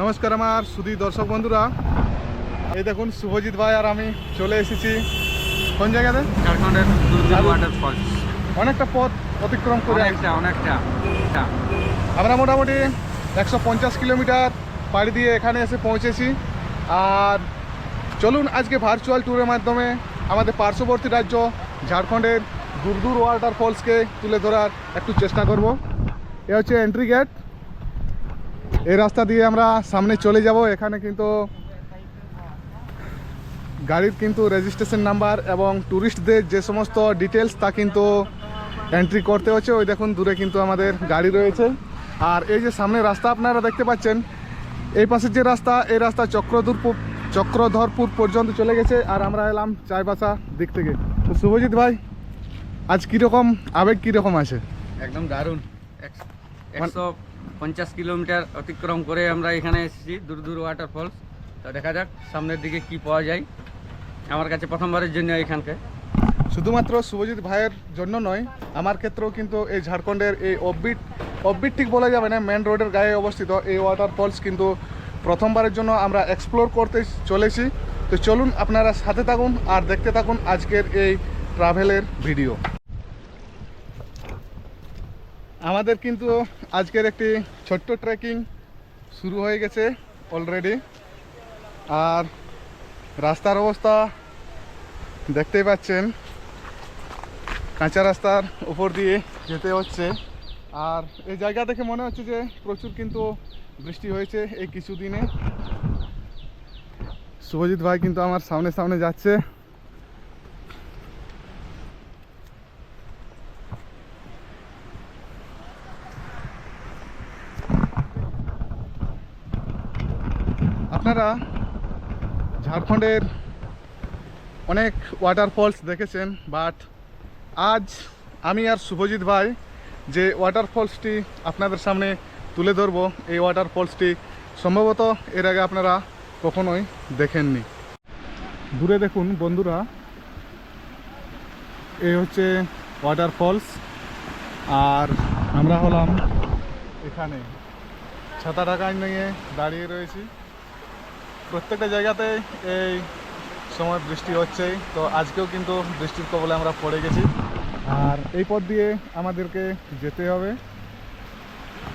নমস্কার আমার সুদী দর্শক বন্ধুরা। এই দেখুন শুভজিৎ ভাই আর আমি চলে এসেছি। কোন জায়গাতে ঝাড়খণ্ডের ওয়াটারফলস অনেকটা পথ অতিক্রম করে অনেকটা অনেকটা অনেকটা। আমরা মোটামুটি একশো পঞ্চাশ কিলোমিটার পাড়ি দিয়ে এখানে এসে পৌঁছেছি। আর চলুন আজকে ভার্চুয়াল ট্যুরের মাধ্যমে আমাদের পার্শ্ববর্তী রাজ্য ঝাড়খণ্ডের দূর দূর ওয়াটার ফলসকে তুলে ধরার একটু চেষ্টা করব। এ হচ্ছে এন্ট্রি গেট এই রাস্তা দিয়ে আমরা সামনে চলে যাব। এখানে কিন্তু গাড়ির কিন্তু রেজিস্ট্রেশন নাম্বার এবং ট্যুরিস্টদের যে সমস্ত ডিটেলস তা কিন্তু এন্ট্রি করতে হচ্ছে। ওই দেখুন দূরে কিন্তু আমাদের গাড়ি রয়েছে। আর এই যে সামনে রাস্তা আপনারা দেখতে পাচ্ছেন এই পাশের যে রাস্তা এই রাস্তা চক্রধরপুর চক্রধরপুর পর্যন্ত চলে গেছে। আর আমরা এলাম চাইবাসা দিক থেকে। তো শুভজিৎ ভাই আজ কীরকম আবেগ কীরকম আছে? একদম দারুণ। একশ- একশো পঞ্চাশ কিলোমিটার অতিক্রম করে আমরা এখানে এসেছি, দূর দূর ওয়াটারফলস তো দেখা যাক সামনের দিকে কি পাওয়া যায়। আমার কাছে প্রথমবারের জন্য এখানকে। শুধুমাত্র শুভজিৎ ভাইয়ের জন্য নয়, আমার ক্ষেত্রেও কিন্তু এই ঝাড়খণ্ডের এই অববিট অববিট ঠিক বলা যাবে না মেন রোডের গায়ে অবস্থিত এই ওয়াটার ফলস কিন্তু প্রথমবারের জন্য আমরা এক্সপ্লোর করতে চলেছি। তো চলুন আপনারা সাথে থাকুন আর দেখতে থাকুন আজকের এই ট্রাভেলের ভিডিও আমাদের কিন্তু আজকের একটি ছোট্ট ট্রেকিং শুরু হয়ে গেছে অলরেডি আর রাস্তার অবস্থা দেখতেই পাচ্ছেন। কাঁচা রাস্তার উপর দিয়ে যেতে হচ্ছে। আর এই জায়গা দেখে মনে হচ্ছে যে প্রচুর কিন্তু বৃষ্টি হয়েছে এই কিছুদিনে। শুভজিৎ ভাই কিন্তু আমার সামনে সামনে যাচ্ছে। আপনারা ঝাড়খণ্ডের অনেক ওয়াটারফলস দেখেছেন বাট আজ আমি আর শুভজিৎ ভাই যে ওয়াটারফলসটি আপনাদের সামনে তুলে ধরবো, এই ওয়াটারফলসটি সম্ভবত এর আগে আপনারা কখনোই দেখেননি। দূরে দেখুন বন্ধুরা এই হচ্ছে ওয়াটারফলস আর আমরা হলাম এখানে। ছাতা টাকা নিয়ে দাঁড়িয়ে রয়েছি। প্রত্যেকটা জায়গাতে এই সময় বৃষ্টি হচ্ছেই তো আজকেও কিন্তু বৃষ্টির কবলে আমরা পড়ে গেছি। আর এই পথ দিয়ে আমাদেরকে যেতে হবে।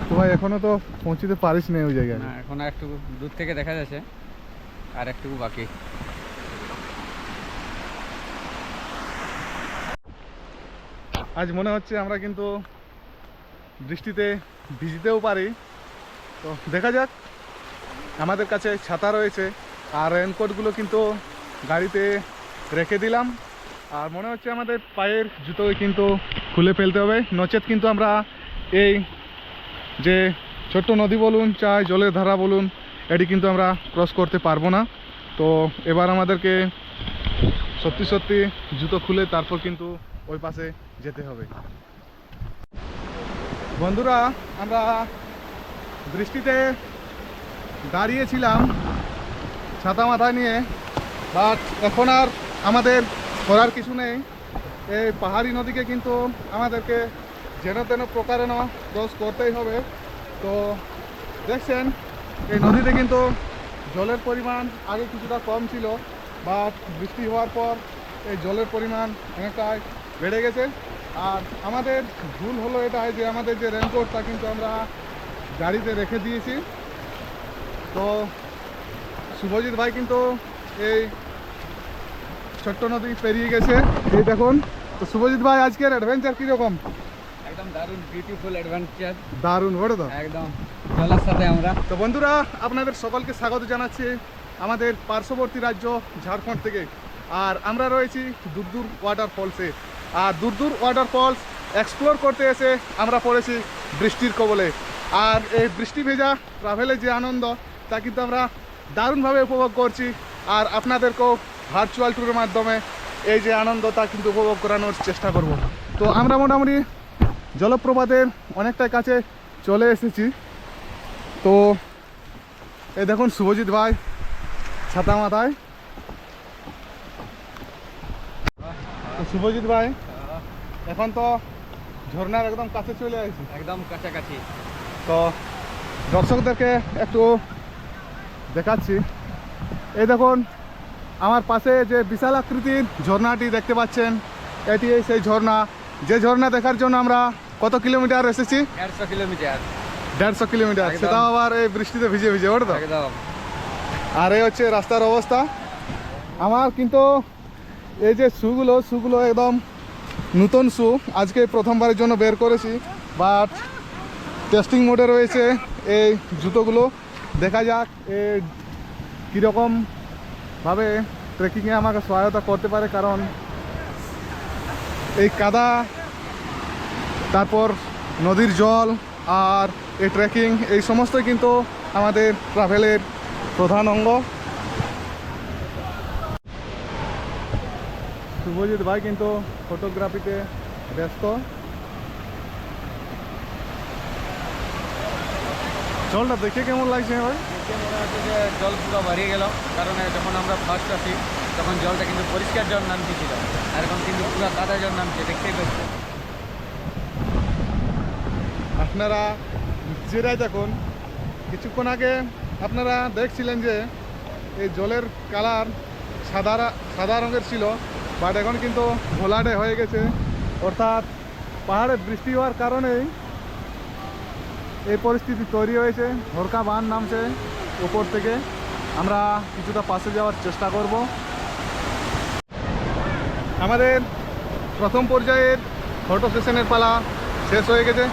তো ভাই এখনও তো পৌঁছতে পারিস না ওই জায়গায়? না এখন একটু দূর থেকে দেখা যাচ্ছে আর একটু বাকি। আজ মনে হচ্ছে আমরা কিন্তু বৃষ্টিতে ভিজতেও পারি। তো দেখা যাক আমাদের কাছে ছাতা রয়েছে, আর রেনকোটগুলো কিন্তু গাড়িতে রেখে দিলাম। আর মনে হচ্ছে আমাদের পায়ের জুতো কিন্তু খুলে ফেলতে হবে। নচেত কিন্তু আমরা এই যে ছোট্ট নদী বলুন চাই জলের ধারা বলুন, এটি কিন্তু আমরা ক্রস করতে পারব না। তো এবার আমাদেরকে সত্যি সত্যি জুতো খুলে তারপর কিন্তু ওই পাশে যেতে হবে। বন্ধুরা, আমরা বৃষ্টিতে দাঁড়িয়েছিলাম ছাতা মাথায় নিয়ে বাট এখন আর আমাদের করার কিছু নেই। এই পাহাড়ি নদীকে কিন্তু আমাদেরকে যেন তেন প্রকারেণ ক্রস করতেই হবে। তো দেখছেন, এই নদীতে কিন্তু জলের পরিমাণ আগে কিছুটা কম ছিল বাট বৃষ্টি হওয়ার পর এই জলের পরিমাণ অনেকটাই বেড়ে গেছে। আর আমাদের ভুল হলো এটাই যে আমাদের যে রেনকোট তা কিন্তু আমরা গাড়িতে রেখে দিয়েছি। শুভজিৎ ভাই কিন্তু এই ছোট্ট নদী পেরিয়ে গেছে। এই দেখুন তো শুভজিৎ ভাই আজকের অ্যাডভেঞ্চার কীরকম? একদম দারুণ বিউটিফুল অ্যাডভেঞ্চার দারুণ তো। একদম জলের সাথে আমরা। তো বন্ধুরা আপনাদের সকলকে স্বাগত জানাচ্ছি আমাদের পার্শ্ববর্তী রাজ্য ঝাড়খণ্ড থেকে। আর আমরা রয়েছি দূরদূর ওয়াটার ফলসে আর দূরদূর ওয়াটার ফলস এক্সপ্লোর করতে এসে আমরা পড়েছি বৃষ্টির কবলে। আর এই বৃষ্টি ভেজা ট্রাভেলের যে আনন্দ তা কিন্তু আমরা দারুণভাবে উপভোগ করছি। আর আপনাদেরকেও ভার্চুয়াল ট্যুরের মাধ্যমে এই যে আনন্দ তা কিন্তু উপভোগ করানোর চেষ্টা করব। তো আমরা মোটামুটি জলপ্রপাতের অনেকটাই কাছে চলে এসেছি। তো এই দেখুন শুভজিৎ ভাই ছাতা মাথায়। তো শুভজিৎ ভাই এখন তো ঝর্নার একদম কাছে চলে আসছি একদম কাছাকাছি। তো দর্শকদেরকে একটু দেখাচ্ছি। এই দেখুন আমার পাশে যে বিশাল আকৃতির ঝর্ণাটি দেখতে পাচ্ছেন এটি সেই ঝর্ণা। যে ঝর্ণা দেখার জন্য আমরা কত কিলোমিটার এসেছি? দেড়শো কিলোমিটার। দেড়শো কিলোমিটার। সেটাও আবার এই বৃষ্টিতে ভিজে ভিজে একদম আর এই হচ্ছে রাস্তার অবস্থা। আমার কিন্তু এই যে শুগুলো শুগুলো একদম নতুন শু। আজকে প্রথমবারের জন্য বের করেছি বাট টেস্টিং মোডে রয়েছে এই জুতোগুলো। দেখা যাক, এ কীরকমভাবে ট্রেকিংয়ে আমাকে সহায়তা করতে পারে, কারণ এই কাদা, তারপর নদীর জল আর এই ট্রেকিং এই সমস্তই কিন্তু আমাদের ট্রাভেলের প্রধান অঙ্গ। শুভজিৎ ভাই কিন্তু ফটোগ্রাফিতে ব্যস্ত। জলটা দেখে কেমন লাগছে ভাই দেখে মনে হচ্ছে যে জল পুরো বাড়িয়ে গেল। কারণ যখন আমরা ফার্স্ট আসি তখন জলটা কিন্তু পরিষ্কার জল নামতেছিল আর এখন কিন্তু পুরো কাদা জল নামছে দেখতেই পাচ্ছি আপনারা নিজেরাই দেখুন। কিছুক্ষণ আগে আপনারা দেখছিলেন যে এই জলের কালার সাদা সাদা রঙের ছিল বাট এখন কিন্তু ঘোলাটে হয়ে গেছে। অর্থাৎ পাহাড়ে বৃষ্টি হওয়ার কারণেই এই পরিস্থিতি তৈরি হয়েছে। হরকা বান নামছে উপর থেকে। আমরা কিছুটা পাশে যাওয়ার চেষ্টা করব। আমাদের প্রথম পর্যায়ের ফটো সেশনের পালা শেষ হয়ে গেছে।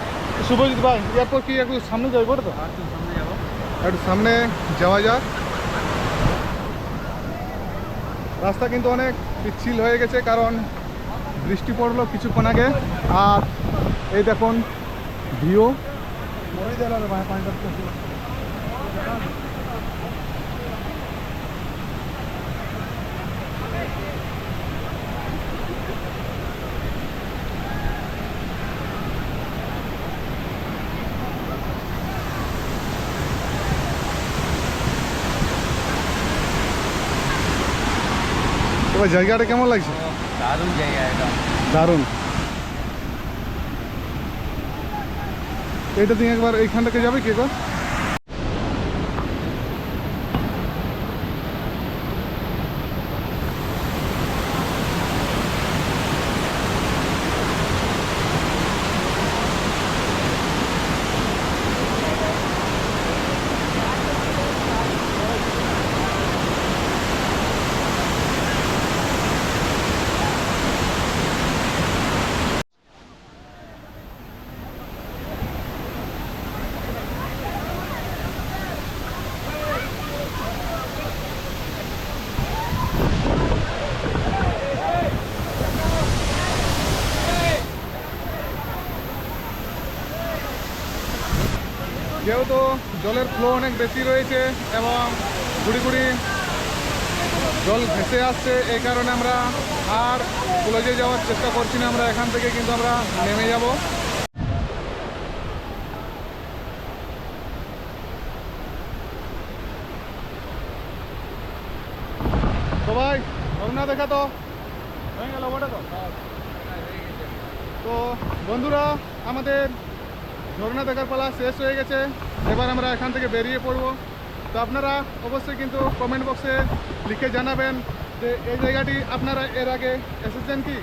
শুভজিৎ ভাই এরপর কি একটু সামনে যাব তো? একটু সামনে যাব। একটু সামনে যাওয়া যাক। রাস্তা কিন্তু অনেক পিচ্ছিল হয়ে গেছে কারণ বৃষ্টি পড়ল কিছুক্ষণ আগে। আর এই দেখুন ভিউ। তবে জায়গাটা কেমন লাগছে দারুণ জায়গা একদম দারুণ এইটা তুমি একবার এইখান থেকে যাবে কি একবার জলের ফ্লো অনেক বেশি রয়েছে এবং গুড়ি গুড়ি জল ভেসে আসছে। এই কারণে আমরা আর কলেজে যাওয়ার চেষ্টা করছি না। আমরা এখান থেকে কিন্তু আমরা নেমে যাব। তো ভাই দেখা তো? হয়ে গেল ওটা তো? তো বন্ধুরা, আমাদের ঝর্ণা দেখার পালা শেষ হয়ে গেছে। এবার আমরা এখান থেকে বেরিয়ে পড়ব। তো আপনারা অবশ্যই কিন্তু কমেন্ট বক্সে লিখে জানাবেন যে এই জায়গাটি আপনারা এর আগে এসেছেন কি?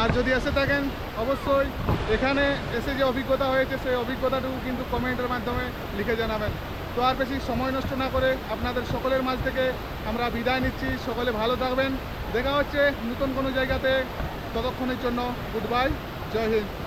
আর যদি এসে থাকেন, অবশ্যই এখানে এসে যে অভিজ্ঞতা হয়েছে, সেই অভিজ্ঞতাটুকু কিন্তু কমেন্টের মাধ্যমে লিখে জানাবেন। তো আর বেশি সময় নষ্ট না করে আপনাদের সকলের মাঝ থেকে আমরা বিদায় নিচ্ছি। সকলে ভালো থাকবেন। দেখা হচ্ছে নতুন কোনো জায়গাতে। ততক্ষণের জন্য গুড বাই জয় হিন্দ।